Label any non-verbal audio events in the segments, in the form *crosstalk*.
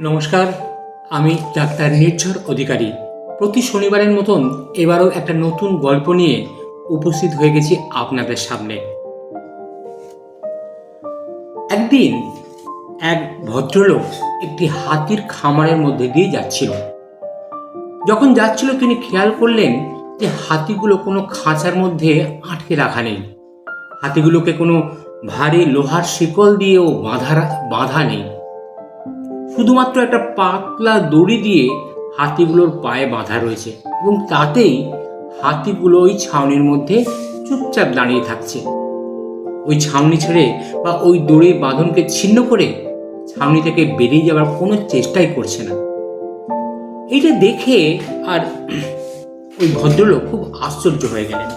নমস্কার, আমি ডাক্তার নির্ঝর অধিকারী। প্রতি শনিবারের মতন এবারও একটা নতুন গল্প নিয়ে উপস্থিত হয়ে গেছি আপনাদের সামনে। একদিন এক ভদ্রলোক একটি হাতির খামারের মধ্যে দিয়ে যাচ্ছিল। যখন যাচ্ছিল তিনি খেয়াল করলেন যে হাতিগুলো কোনো খাঁচার মধ্যে আটকে রাখা নেই। হাতিগুলোকে কোনো ভারী লোহার শিকল দিয়েও বাঁধা বাঁধা নেই। শুধুমাত্র একটা পাতলা দড়ি দিয়ে হাতিগুলোর পায়ে বাঁধা রয়েছে এবং তাতেই হাতিগুলো ওই ছাউনির মধ্যে চুপচাপ দাঁড়িয়ে থাকছে। ওই ছাউনি ছেড়ে বা ওই দড়ির বাঁধনকে ছিন্ন করে ছাউনি থেকে বেরিয়ে যাওয়ার কোনো চেষ্টাই করছে না। এটা দেখে আর *clears throat* ওই ভদ্রলোক খুব আশ্চর্য হয়ে গেলেন।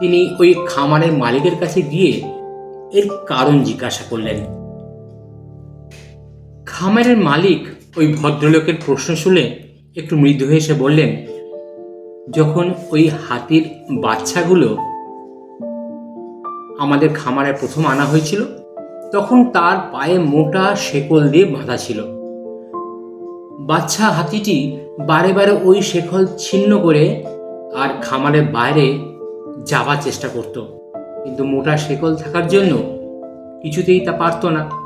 তিনি ওই খামারের মালিকের কাছে গিয়ে এর কারণ জিজ্ঞাসা করলেন। খামারের মালিক ওই ভদ্রলোকের প্রশ্ন শুনে একটু মৃদু হেসে বললেন, যখন ওই হাতির বাচ্চাগুলো আমাদের খামারে প্রথম আনা হয়েছিল, তখন তার পায়ে মোটা শেকল দিয়ে বাঁধা ছিল। বাচ্চা হাতিটি বারে বারে ওই শেকল ছিন্ন করে আর খামারের বাইরে যাবার চেষ্টা করত। কিন্তু মোটা শেকল থাকার জন্য কিছুতেই তা পারতো না।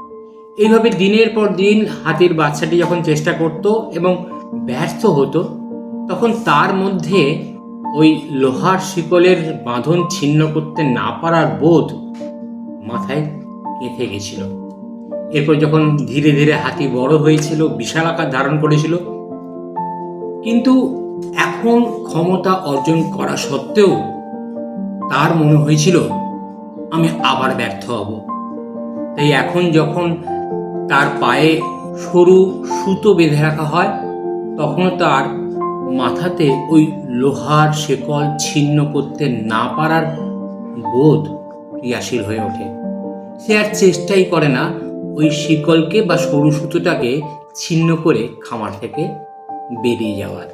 এইভাবে দিনের পর দিন হাতির বাচ্চাটি যখন চেষ্টা করত এবং ব্যর্থ হতো, তখন তার মধ্যে ওই লোহার শিকলের বাঁধন ছিন্ন করতে না পারার বোধ মাথায় গেঁথে গেছিল। এরপর যখন ধীরে ধীরে হাতি বড় হয়েছিল, বিশাল আকার ধারণ করেছিল, কিন্তু এখন ক্ষমতা অর্জন করা সত্ত্বেও তার মনে হয়েছিল, আমি আবার ব্যর্থ হব। তাই এখন যখন তার পায়ে সরু সুতো বেঁধে রাখা হয় তখন তার মাথাতে ওই লোহার শেকল ছিন্ন করতে না পারার বোধ ক্রিয়াশীল হয়ে ওঠে। সে আর চেষ্টাই করে না ওই শিকলকে বা সরু সুতোটাকে ছিন্ন করে খামার থেকে বেরিয়ে যাওয়ার।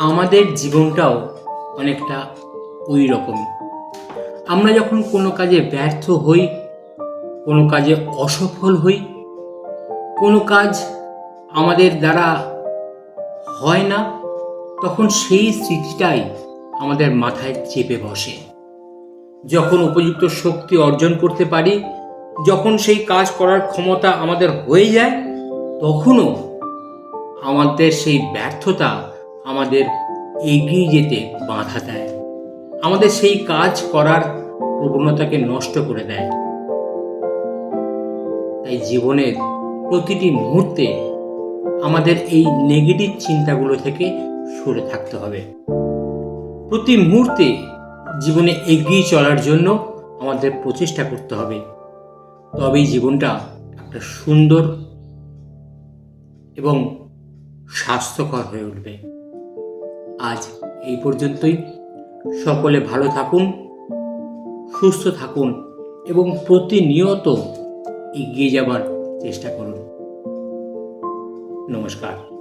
আমাদের জীবনটাও অনেকটা ওই রকমই আমরা যখন কোনো কাজে ব্যর্থ হই কোনো কাজে অসফল হই, কোনো কাজ আমাদের দ্বারা হয় না, তখন সেই স্মৃতিটাই আমাদের মাথায় চেপে বসে। যখন উপযুক্ত শক্তি অর্জন করতে পারি, যখন সেই কাজ করার ক্ষমতা আমাদের হয়ে যায়, তখনও আমাদের সেই ব্যর্থতা আমাদের এগিয়ে যেতে বাধা দেয়। আমাদের সেই কাজ করার প্রবণতাকে নষ্ট করে দেয়। তাই জীবনের প্রতিটি মুহূর্তে আমাদের এই নেগেটিভ চিন্তাগুলো থেকে সরে থাকতে হবে। প্রতি মুহূর্তে জীবনে এগিয়ে চলার জন্য আমাদের প্রচেষ্টা করতে হবে। তবেই জীবনটা একটা সুন্দর এবং স্বাস্থ্যকর হয়ে উঠবে। আজ এই পর্যন্তই। সকলে ভালো থাকুন, সুস্থ থাকুন এবং প্রতিনিয়ত এগিয়ে যাবার চেষ্টা করুন। নমস্কার।